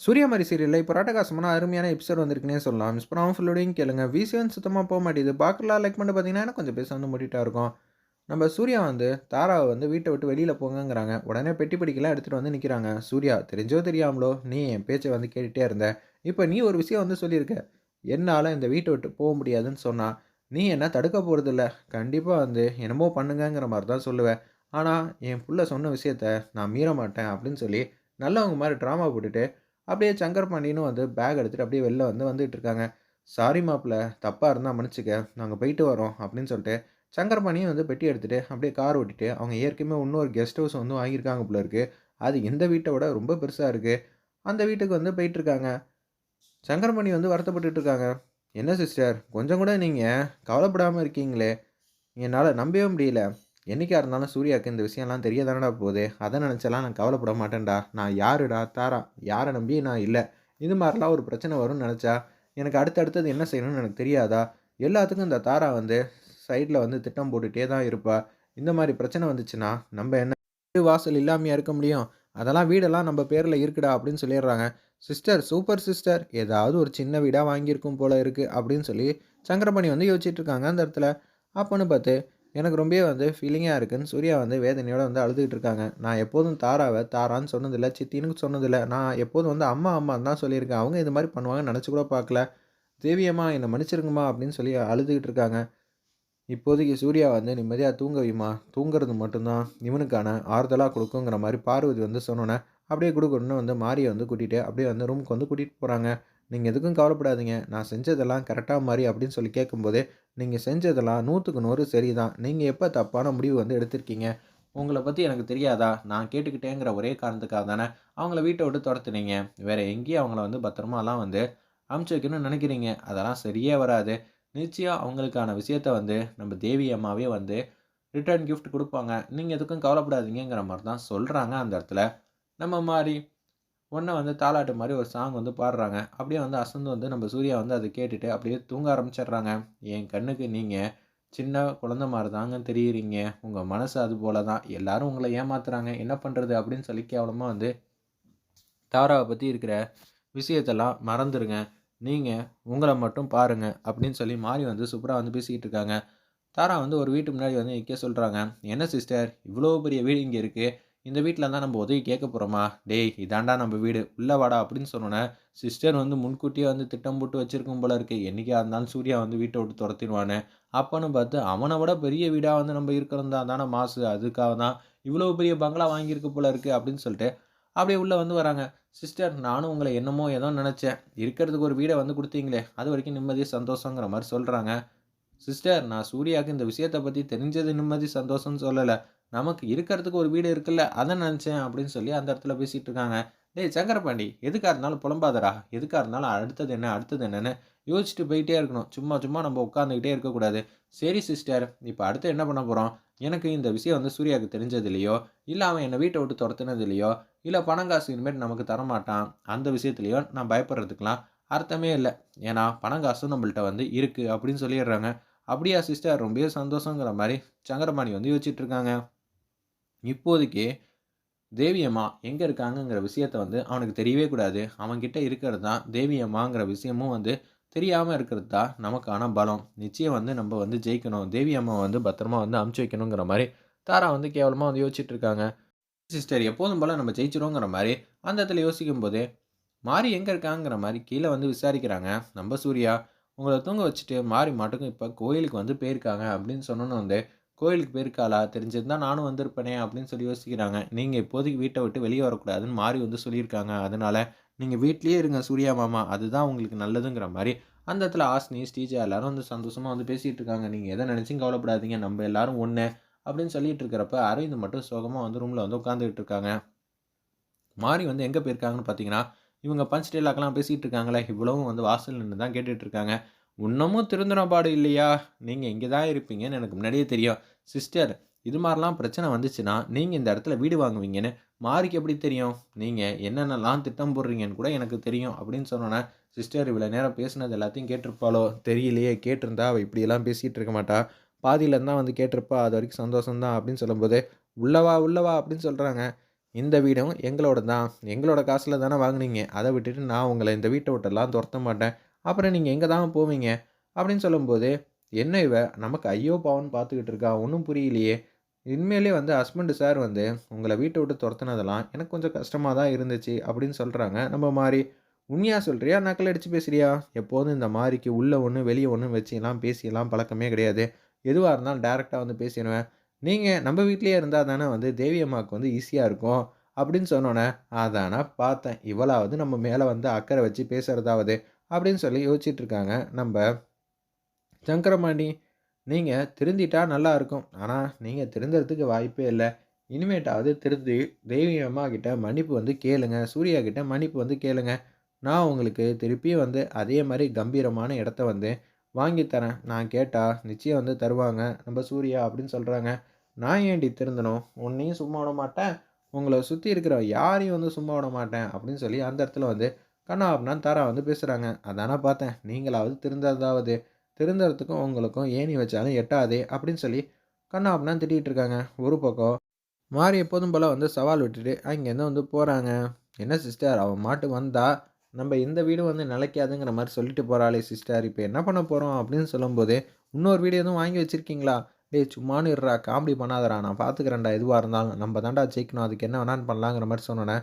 சூர்யா மாதிரி சீரியலில் இப்போ ராட்டகாசமான அருமையான எபிசோட் வந்திருக்குனே சொல்லலாம். மிஸ் பண்ணாமல் ஃபுல்லோடையும் கேளுங்க. விசிவன் சுத்தமாக போக மாட்டேது பார்க்கலாம் லைக் பண்ணி பார்த்தீங்கன்னா கொஞ்சம் பேச வந்து முட்டிட்டா இருக்கும். நம்ம சூர்யா வந்து தாராவை வந்து வீட்டை விட்டு வெளியில் போங்கங்கிறாங்க. உடனே பெட்டி படிக்கலாம் எடுத்துகிட்டு வந்து நிற்கிறாங்க சூர்யா தெரிஞ்சோ தெரியாமலோ நீ என் பேச்சை வந்து கேட்டுகிட்டே இருந்த. இப்போ நீ ஒரு விஷயம் வந்து சொல்லியிருக்க. என்னால் இந்த வீட்டை விட்டு போக முடியாதுன்னு சொன்னால் நீ என்ன தடுக்க போகிறதில்ல கண்டிப்பாக வந்து என்னமோ பண்ணுங்கங்கிற மாதிரி தான் சொல்லுவேன். ஆனால் என் புள்ள சொன்ன விஷயத்த நான் மீற மாட்டேன் அப்படின்னு சொல்லி நல்லவங்க மாதிரி ட்ராமா போட்டுட்டு அப்படியே சங்கர் பாண்டியனும் வந்து பேக் எடுத்துகிட்டு அப்படியே வெளில வந்து வந்துட்டு இருக்காங்க. சாரி மாப்பிள்ள தப்பாக இருந்தால் மன்னிச்சுக்க நாங்கள் போயிட்டு வரோம் அப்படின்னு சொல்லிட்டு சங்கர் பாண்டியும் வந்து பெட்டி எடுத்துகிட்டு அப்படியே கார் ஓட்டிட்டு அவங்க ஏற்கனவே இன்னொரு கெஸ்ட் ஹவுஸ் வந்து வாங்கியிருக்காங்க போல இருக்குது அது இந்த வீட்டை விட ரொம்ப பெருசாக இருக்குது அந்த வீட்டுக்கு வந்து போயிட்டுருக்காங்க சங்கரமணி வந்து வருத்தப்பட்டுட்டு இருக்காங்க. என்ன சிஸ்டர் கொஞ்சம் கூட நீங்கள் கவலைப்படாமல் இருக்கீங்களே? என்னால் நம்பவே முடியல. என்னைக்கா இருந்தாலும் சூர்யாவுக்கு இந்த விஷயம்லாம் தெரிய தானடா போகுது? அதை நினச்செல்லாம் நான் கவலைப்பட மாட்டேன்டா. நான் யாருடா? தாரா? யாரை நம்பி நான் இல்லை. இது மாதிரிலாம் ஒரு பிரச்சனை வரும்னு நினச்சா எனக்கு அடுத்தடுத்தது என்ன செய்யணும்னு எனக்கு தெரியாதா? எல்லாத்துக்கும் இந்த தாரா வந்து சைடில் வந்து திட்டம் போட்டுகிட்டே தான் இருப்பா. இந்த மாதிரி பிரச்சனை வந்துச்சுன்னா நம்ம என்ன வீடு வாசல் இல்லாமையாக இருக்க முடியும்? அதெல்லாம் வீடெல்லாம் நம்ம பேரில் இருக்குடா அப்படின்னு சொல்லிடுறாங்க. சிஸ்டர் சூப்பர் சிஸ்டர் ஏதாவது ஒரு சின்ன வீடாக வாங்கியிருக்கும் போல இருக்குது அப்படின்னு சொல்லி சங்கரமணி வந்து யோசிச்சுட்டு இருக்காங்க அந்த இடத்துல. அப்போன்னு பார்த்து எனக்கு ரொம்பவே வந்து ஃபீலிங்காக இருக்குன்னு சூர்யா வந்து வேதனையோட வந்து அழுதுகிட்டு இருக்காங்க. நான் எப்போதும் தாராவை தாரான்னு சொன்னதில்லை சித்தின்னு சொன்னதில்லை. நான் எப்போதும் வந்து அம்மா அம்மான்னு தான் சொல்லியிருக்கேன். அவங்க இது மாதிரி பண்ணுவாங்கன்னு நினச்சி கூட பார்க்கல. தேவியம்மா என்னை மன்னிச்சிருங்கம்மா அப்படின்னு சொல்லி அழுதுகிட்டு இருக்காங்க. இப்போதைக்கு சூர்யா வந்து நிம்மதியாக தூங்க வைமா தூங்குறது மட்டும்தான். இவனுக்கான ஆறுதலாக கொடுக்குங்கிற மாதிரி பார்வதி வந்து சொன்னோன்னே அப்படியே கொடுக்கணுன்னு வந்து மாரியை வந்து கூட்டிகிட்டு அப்படியே வந்து ரூமுக்கு வந்து கூட்டிகிட்டு போகிறாங்க நீங்கள் எதுக்கும் கவலைப்படாதீங்க. நான் செஞ்சதெல்லாம் கரெக்டாக மாதிரி அப்படின்னு சொல்லி கேட்கும்போதே நீங்கள் செஞ்சதெல்லாம் நூற்றுக்கு நூறு சரி தான் நீங்கள் எப்போ தப்பான முடிவு வந்து எடுத்திருக்கீங்க? உங்களை பற்றி எனக்கு தெரியாதா? நான் கேட்டுக்கிட்டேங்கிற ஒரே காரணத்துக்காக தானே அவங்கள வீட்டை விட்டு துரத்துனீங்க. வேறு எங்கேயும் அவங்கள வந்து பத்திரமாலாம் வந்து அமுச்சு வைக்கணும்னு நினைக்கிறீங்க. அதெல்லாம் சரியே வராது. நிச்சயம் அவங்களுக்கான விஷயத்த வந்து நம்ம தேவி அம்மாவே வந்து ரிட்டர்ன் கிஃப்ட் கொடுப்பாங்க. நீங்கள் எதுக்கும் கவலைப்படாதீங்கிற மாதிரி தான் சொல்கிறாங்க அந்த இடத்துல. நம்ம மாதிரி ஒன்றை வந்து தாலாட்டு மாதிரி ஒரு சாங் வந்து பாடுறாங்க. அப்படியே வந்து அசந்து வந்து நம்ம சூர்யா வந்து அதை கேட்டுட்டு அப்படியே தூங்க ஆரம்பிச்சிடுறாங்க. என் கண்ணுக்கு நீங்கள் சின்ன குழந்த மாதிரி தாங்க தெரியுறீங்க. உங்கள் மனசு அது போல தான் எல்லோரும் உங்களை ஏமாத்துறாங்க. என்ன பண்ணுறது அப்படின்னு சொல்லி கேவலமாக வந்து தாராவை பற்றி இருக்கிற விஷயத்தெல்லாம் மறந்துடுங்க நீங்கள் உங்களை மட்டும் பாருங்க அப்படின்னு சொல்லி மாறி வந்து சூப்பராக வந்து பேசிக்கிட்டு இருக்காங்க. தாரா வந்து ஒரு வீட்டு முன்னாடி வந்து நிற்க சொல்கிறாங்க என்ன சிஸ்டர் இவ்வளோ பெரிய வீடு இங்கே இருக்குது இந்த வீட்டில் தான் நம்ம உதவி கேட்க போகிறோமா டேய் இதாண்டா நம்ம வீடு. உள்ளே வாடா அப்படின்னு சொன்னோன்னே சிஸ்டர் வந்து முன்கூட்டியே வந்து திட்டம் போட்டு வச்சுருக்கும் போல இருக்குது என்றைக்கா இருந்தாலும் சூர்யா வந்து வீட்டை விட்டு துரத்திடுவானு. அப்போன்னு பார்த்து அவனை விட பெரிய வீடாக வந்து நம்ம இருக்கிறதா தானே. மாசு. அதுக்காக தான் இவ்வளோ பெரிய பங்களா வாங்கியிருக்கு போல இருக்குது அப்படின்னு சொல்லிட்டு அப்படியே உள்ளே வந்து வராங்க. சிஸ்டர் நானும் உங்களை என்னமோ ஏதோ நினச்சேன். இருக்கிறதுக்கு ஒரு வீடை வந்து கொடுத்தீங்களே. அது வரைக்கும் நிம்மதி சந்தோஷங்கிற மாதிரி சொல்கிறாங்க சிஸ்டர் நான் சூர்யாவுக்கு இந்த விஷயத்தை பற்றி தெரிஞ்சது நிம்மதி சந்தோஷம்னு சொல்லலை. நமக்கு இருக்கிறதுக்கு ஒரு வீடு இருக்குல்ல அதை நினச்சேன் அப்படின்னு சொல்லி அந்த இடத்துல பேசிகிட்டு இருக்காங்க. டேய் சங்கரபாண்டி எதுக்காக இருந்தாலும் புலம்பாதரா எதுக்காக இருந்தாலும் அடுத்தது என்ன அடுத்தது என்னென்னு யோசிச்சுட்டு போயிட்டே இருக்கணும். சும்மா சும்மா நம்ம உட்காந்துக்கிட்டே இருக்கக்கூடாது. சரி சிஸ்டர் இப்போ அடுத்து என்ன பண்ண போகிறோம் எனக்கு இந்த விஷயம் வந்து சூர்யாவுக்கு தெரிஞ்சது இல்லையோ? இல்லை அவன் என்னை வீட்டை விட்டு துரத்துனது இல்லையோ? இல்லை பணம் காசு இனிமேல் நமக்கு தரமாட்டான். அந்த விஷயத்துலையோ நான் பயப்படுறதுக்கெலாம் அர்த்தமே இல்லை. ஏன்னா பணம் காசும் நம்மள்கிட்ட வந்து இருக்குது அப்படின்னு சொல்லிடுறாங்க. அப்படியா சிஸ்டர் ரொம்பவே சந்தோஷங்கிற மாதிரி சங்கரபாணி வந்து யோசிச்சுட்டு இருக்காங்க. இப்போதைக்கு தேவியம்மா எங்கே இருக்காங்கங்கிற விஷயத்த வந்து அவனுக்கு தெரியவே கூடாது. அவன்கிட்ட இருக்கிறது தான் தேவியம்மாங்கிற விஷயமும் வந்து தெரியாமல் இருக்கிறது தான் நமக்கான பலம். நிச்சயம் வந்து நம்ம வந்து ஜெயிக்கணும். தேவியம்மா வந்து பத்திரமா வந்து அமுச்சு வைக்கணுங்கிற மாதிரி தாரா வந்து கேவலமாக வந்து யோசிச்சுட்டு இருக்காங்க. சிஸ்டர் எப்போதும் போல் நம்ம ஜெயிச்சிருவோங்கிற மாதிரி அந்த இடத்துல யோசிக்கும் போது மாறி எங்கே இருக்காங்கிற மாதிரி கீழே வந்து விசாரிக்கிறாங்க. நம்ம சூர்யா உங்களை தூங்க வச்சுட்டு மாறி மாட்டுக்கும் இப்போ கோயிலுக்கு வந்து போயிருக்காங்க அப்படின்னு சொன்னோன்னு வந்து கோயிலுக்கு போயிருக்காளா? தெரிஞ்சிருந்தா நானும் வந்திருப்பேனே அப்படின்னு சொல்லி யோசிக்கிறாங்க. நீங்கள் இப்போதைக்கு வீட்டை விட்டு வெளியே வரக்கூடாதுன்னு மாறி வந்து சொல்லியிருக்காங்க. அதனால் நீங்கள் வீட்லேயே இருங்க சூர்யா மாமா. அதுதான் உங்களுக்கு நல்லதுங்கிற மாதிரி அந்த இடத்துல ஆஸ்னி ஸ்டீஜா எல்லாரும் வந்து சந்தோஷமாக வந்து பேசிகிட்டு இருக்காங்க. நீங்கள் எதை நினச்சும் கவலைப்படாதீங்க. நம்ம எல்லாரும் ஒன்று அப்படின்னு சொல்லிட்டு இருக்கிறப்ப அரவிந்த் மட்டும் சோகமாக வந்து ரூமில் வந்து உட்காந்துக்கிட்டு இருக்காங்க. மாறி வந்து எங்கே போயிருக்காங்கன்னு பார்த்தீங்கன்னா இவங்க பஞ்ச் டேலாக்கெல்லாம் பேசிகிட்டு இருக்காங்களே. இவ்வளவும் வந்து வாசல் நின்று தான் கேட்டுட்ருக்காங்க இன்னமும் திருந்தின இல்லையா? நீங்கள் இங்கே தான் இருப்பீங்கன்னு எனக்கு முன்னாடியே தெரியும். சிஸ்டர் இது மாதிரிலாம் பிரச்சனை வந்துச்சுன்னா நீங்கள் இந்த இடத்துல வீடு வாங்குவீங்கன்னு மாறிக்கு எப்படி தெரியும்? நீங்கள் என்னென்னலாம் திட்டம் போடுறீங்கன்னு கூட எனக்கு தெரியும் அப்படின்னு சொன்னோன்னே சிஸ்டர் இவ்வளோ நேரம் பேசுனது எல்லாத்தையும் கேட்டிருப்பாளோ? தெரியலையே கேட்டிருந்தா அவள் இப்படியெல்லாம் பேசிகிட்டு இருக்க மாட்டா. பாதியிலேருந்தான் தான் வந்து கேட்டிருப்பா அது வரைக்கும் சந்தோஷம்தான் அப்படின்னு சொல்லும்போது உள்ளவா உள்ளவா அப்படின்னு சொல்கிறாங்க இந்த வீடும் எங்களோட தான் எங்களோட காசில் தானே வாங்குனீங்க. அதை விட்டுட்டு நான் உங்களை இந்த வீட்டை விட்டெல்லாம் துரத்த மாட்டேன். அப்புறம் நீங்கள் எங்கே தான் போவீங்க? அப்படின்னு சொல்லும்போது என்ன இவ? நமக்கு ஐயோ பாவம்னு பார்த்துக்கிட்டு இருக்கா? ஒன்றும் புரியலையே. இனிமேலே வந்து ஹஸ்பண்டு சார் வந்து உங்களை வீட்டை விட்டு துரத்துனதெல்லாம் எனக்கு கொஞ்சம் கஷ்டமாக தான் இருந்துச்சு அப்படின்னு சொல்கிறாங்க நம்ம மாதிரி உண்மையாக சொல்கிறியா நக்கல் அடித்து பேசுறியா? எப்போதும் இந்த மாதிரிக்கு உள்ளே ஒன்று வெளியே ஒன்று வச்சுலாம் பேசியெல்லாம் பழக்கமே கிடையாது. எதுவாக இருந்தாலும் டேரெக்டாக வந்து பேசிடுவேன். நீங்கள் நம்ம வீட்லேயே இருந்தால் தானே வந்து தேவி அம்மாவுக்கு வந்து ஈஸியாக இருக்கும்? அப்படின்னு சொன்னோன்னே அதானா பார்த்தேன். இவளாவது நம்ம மேலே வந்து அக்கறை வச்சு பேசுகிறதாவது அப்படின்னு சொல்லி யோசிச்சுட்ருக்காங்க நம்ம சங்கரமாண்டி நீங்கள் திருந்திட்டா நல்லா இருக்கும். ஆனால் நீங்கள் திருந்துறதுக்கு வாய்ப்பே இல்லை. இனிமேட்டாவது திருந்தி தேவி அம்மா கிட்ட மன்னிப்பு வந்து கேளுங்க. சூர்யா கிட்ட மன்னிப்பு வந்து கேளுங்க. நான் உங்களுக்கு திருப்பியும் வந்து அதே மாதிரி கம்பீரமான இடத்த வந்து வாங்கி தரேன். நான் கேட்டால் நிச்சயம் வந்து தருவாங்க. நம்ம சூர்யா அப்படின்னு சொல்கிறாங்க நான் ஏண்டி திருந்தணும்? உன்னையும் சும்மா விட மாட்டேன். உங்களை சுற்றி இருக்கிற யாரையும் வந்து சும்மா விட மாட்டேன் அப்படின்னு சொல்லி அந்த இடத்துல வந்து கண்ணா அப்படின்னா தாரா வந்து பேசுகிறாங்க அதானே பார்த்தேன். நீங்களாவது திருந்ததாவது திருந்துறதுக்கும் உங்களுக்கும் ஏணி வச்சாலும் எட்டாதே அப்படின்னு சொல்லி கண்ணா அப்படின்னா திட்டிகிட்டு இருக்காங்க. ஒரு பக்கம் மாறி எப்போதும் போல் வந்து சவால் விட்டுட்டு அங்கேருந்து வந்து போகிறாங்க என்ன சிஸ்டர் அவன் மாட்டு வந்தா நம்ம இந்த வீடு வந்து நிலைக்காதுங்கிற மாதிரி சொல்லிட்டு போகிறாளே சிஸ்டர் இப்போ என்ன பண்ண போகிறோம் அப்படின்னு சொல்லும்போது இன்னொரு வீடு எதுவும் வாங்கி வச்சுருக்கீங்களா? டேய் சும்மானு இருறா காமெடி பண்ணாதடா நான் பார்த்துக்கிறேன்டா எதுவாக இருந்தாலும். நம்ம தாண்டா ஜெயிக்கணும் அதுக்கு என்ன வேணான்னு பண்ணலாங்கிற மாதிரி சொன்னோன்னே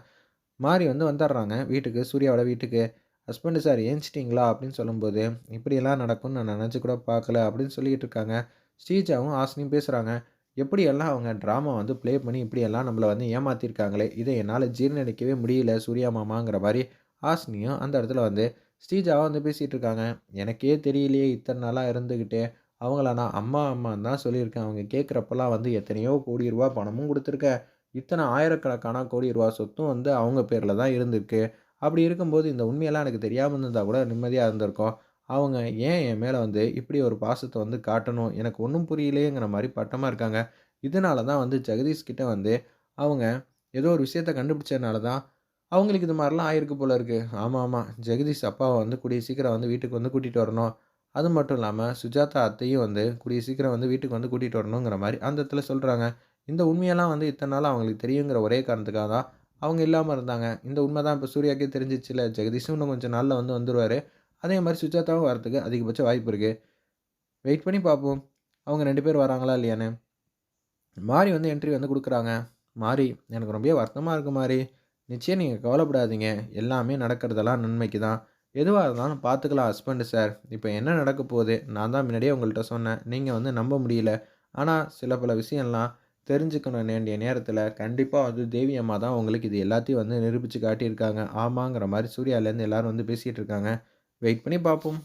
மாறி வந்து வந்துடுறாங்க வீட்டுக்கு சூர்யாவோட வீட்டுக்கு. ஹஸ்பண்டு சார் ஏஞ்சிட்டிங்களா? அப்படின்னு சொல்லும்போது இப்படியெல்லாம் நடக்கும்னு நான் நினச்சி கூட பார்க்கல அப்படின்னு சொல்லிட்டு இருக்காங்க. ஸ்ரீஜாவும் ஆசனியும் பேசுகிறாங்க எப்படியெல்லாம் அவங்க ட்ராமா வந்து ப்ளே பண்ணி இப்படியெல்லாம் நம்மளை வந்து ஏமாற்றிருக்காங்களே இதை என்னால் ஜீர்ணிக்கவே முடியல சூர்யா மாமாங்கிற மாதிரி ஹாஸ்னியும் அந்த இடத்துல வந்து ஸ்ரீஜாவும் வந்து பேசிகிட்டு இருக்காங்க. எனக்கே தெரியலையே இத்தனை நாளாக இருந்துக்கிட்டே அவங்கள நான் அம்மா அம்மான்னு தான் சொல்லியிருக்கேன். அவங்க கேட்குறப்பெல்லாம் வந்து எத்தனையோ கோடி ரூபா பணமும் கொடுத்துருக்கேன் இத்தனை ஆயிரக்கணக்கான கோடி ரூபா சொத்தும் வந்து அவங்க பேரில் தான் இருந்திருக்கு. அப்படி இருக்கும்போது இந்த உண்மையெல்லாம் எனக்கு தெரியாமல் இருந்தால் கூட நிம்மதியாக இருந்திருக்கும். அவங்க ஏன் என் மேலே வந்து இப்படி ஒரு பாசத்தை வந்து காட்டணும்? எனக்கு ஒன்றும் புரியலையேங்கிற மாதிரி பட்டமாக இருக்காங்க. இதனால தான் வந்து ஜெகதீஷ் கிட்ட வந்து அவங்க ஏதோ ஒரு விஷயத்த கண்டுபிடிச்சதுனால தான் அவங்களுக்கு இது மாதிரிலாம் ஆயிருக்கு போல இருக்குது ஆமாம் ஆமாம் ஜெகதீஷ் அப்பாவை வந்து கூடிய சீக்கிரம் வந்து வீட்டுக்கு வந்து கூட்டிகிட்டு வரணும். அது மட்டும் இல்லாமல் சுஜாதா அத்தையும் வந்து கூடிய சீக்கிரம் வந்து வீட்டுக்கு வந்து கூட்டிகிட்டு வரணுங்கிற மாதிரி அந்த இடத்துல சொல்கிறாங்க இந்த உண்மையெல்லாம் வந்து இத்தனை நாள் அவங்களுக்கு தெரியுங்கிற ஒரே காரணத்துக்காக தான் அவங்க இல்லாமல் இருந்தாங்க. இந்த உண்மை தான் இப்போ சூர்யாக்கே தெரிஞ்சிச்சுல. ஜெகதீஷும் இன்னும் கொஞ்சம் நாளில் வந்து வந்துடுவார் அதே மாதிரி சுஜாதாவும் வரத்துக்கு அதிகபட்ச வாய்ப்பு இருக்குது வெயிட் பண்ணி பார்ப்போம். அவங்க ரெண்டு பேர் வராங்களா இல்லையான்னு. மாறி வந்து என்ட்ரி வந்து கொடுக்குறாங்க. மாறி எனக்கு ரொம்ப வருத்தமாக இருக்குது மாறி நிச்சயம் நீங்கள் கவலைப்படாதீங்க. எல்லாமே நடக்கிறதெல்லாம் நன்மைக்கு தான் எதுவாக இருந்தாலும் பார்த்துக்கலாம் ஹஸ்பண்டு சார் இப்போ என்ன நடக்க போகுது? நான் தான் முன்னாடியே உங்கள்கிட்ட சொன்னேன். நீங்கள் வந்து நம்ப முடியல. ஆனால் சில பல விஷயம்லாம் தெரிஞ்சுக்கணும் வேண்டிய நேரத்தில். கண்டிப்பாக வந்து தேவி அம்மா தான் உங்களுக்கு இது எல்லாத்தையும் வந்து நிரூபித்து காட்டியிருக்காங்க. ஆமாங்கிற மாதிரி சூர்யாலேருந்து எல்லோரும் வந்து பேசிகிட்டு இருக்காங்க. வெயிட் பண்ணி பார்ப்போம்